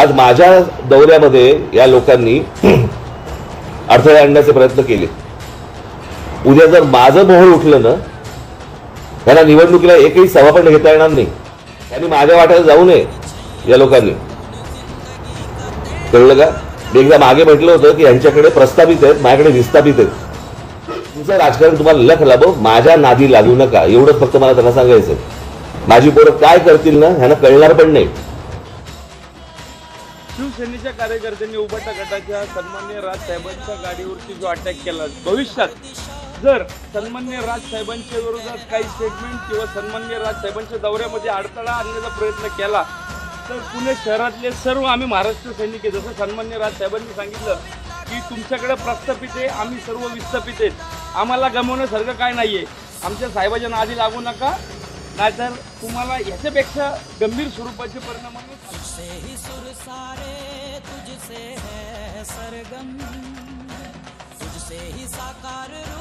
आज माझ्या दौऱ्यामध्ये या लोकांनी अडथळे आणण्याचे प्रयत्न केले. उद्या जर माझं मोहर उठलं ना त्यांना निवडणुकीला एकही सभा पण घेता येणार नाही. त्यांनी माझ्या वाट्याला जाऊ नये या लोकांनी. कळलं का? मी एकदा मागे म्हटलं होतं की यांच्याकडे प्रस्तावित आहेत माझ्याकडे विस्थापित आहेत. तुमचं राजकारण तुम्हाला लख लाभो माझ्या नादी लागू नका. एवढंच फक्त मला त्यांना सांगायचं माझी पोरं काय करतील ना ह्यांना कळणार पण नाही. शिवसेनेच्या कार्यकर्त्यांनी उभाटा गटाच्या सन्मान्य राजसाहेबांच्या गाडीवरती जो अटॅक केला भविष्यात जर सन्मान्य राजसाहेबांच्या विरोधात काही स्टेटमेंट किंवा सन्मान्य राजसाहेबांच्या दौऱ्यामध्ये अडथळा आणण्याचा प्रयत्न केला तर पुणे शहरातले सर्व आम्ही महाराष्ट्र सैनिक आहे जसं सन्मान्य राजसाहेबांनी सांगितलं की तुमच्याकडे प्रस्थापित आहे आम्ही सर्व विस्थापित आहेत. आम्हाला गमवण्यासारखं काय नाही आहे आमच्या साहेबाच्या नादी लागू नका. काय तर तुम्हाला याच्यापेक्षा गंभीर स्वरूपाचे परिणाम सारे तुझसे सरगम. तुझसे ही साकार रूप